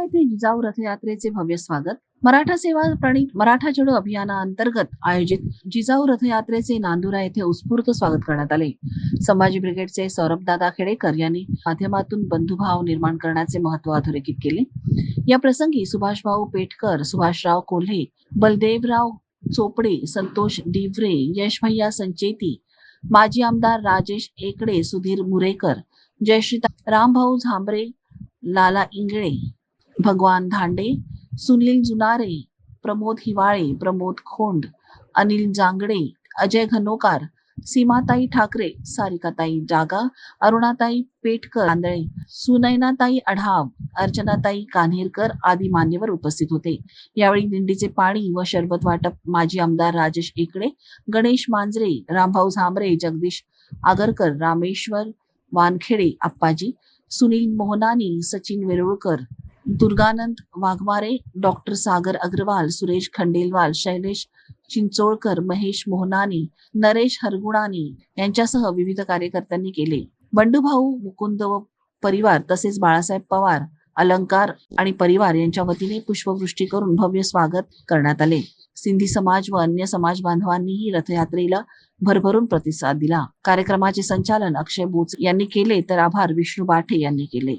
नांदुरा येथे जिजाऊ रथयात्रेचे भव्य स्वागत. मराठा सेवा प्रणित मराठा चळो अभियानाअंतर्गत आयोजित जिजाऊ रथयात्रेचे नांदुरा येथे उत्स्फूर्त स्वागत करण्यात आले. संभाजी ब्रिगेडचे सौरभदादा खेडेकर यांनी माध्यमातून बंधुभाव निर्माण करण्याचे महत्त्व अधोरेखित केले. या प्रसंगी सुभाषभाऊ पेटकर सुभाषराव कोल्हे बलदेवराव चोपडे संतोष डिवरे यशभैया संचेती माजी आमदार राजेश एकडे सुधीर मुरेकर जयश्री रामभाऊ झांबरे लाला इंगळे भगवान धांडे सुनील जुनारे प्रमोद हिवाळे प्रमोद खोंड अनिल जांगडे अजय घनोकार सीमाताई ठाकरे सारिकाताई जागा अरुणाताई पेटकर आंधळे सुनैनाताई अढाव अर्चनाताई कान्हेरकर आदी मान्यवर उपस्थित होते. यावेळी दिंडीचे पाणी व शरबत वाटप माजी आमदार राजेश एकडे गणेश मांजरे रामभाऊ झांबरे जगदीश आगरकर रामेश्वर वानखेडे आप्पाजी सुनील मोहनानी सचिन वेरुळकर दुर्गानंद वाघमारे डॉक्टर सागर अग्रवाल सुरेश खंडेलवाल शैलेश चिंचोळकर महेश मोहनानी नरेश हरगुणानी यांच्यासह विविध कार्यकर्त्यांनी केले. बंडूभाऊ मुकुंद व परिवार तसेच बाळासाहेब पवार अलंकार आणि परिवार यांच्या वतीने पुष्पवृष्टी करून भव्य स्वागत करण्यात आले. सिंधी समाज व अन्य समाज बांधवांनीही रथयात्रेला भरभरून प्रतिसाद दिला. कार्यक्रमाचे संचालन अक्षय बोच यांनी केले तर आभार विष्णू बाठे यांनी केले.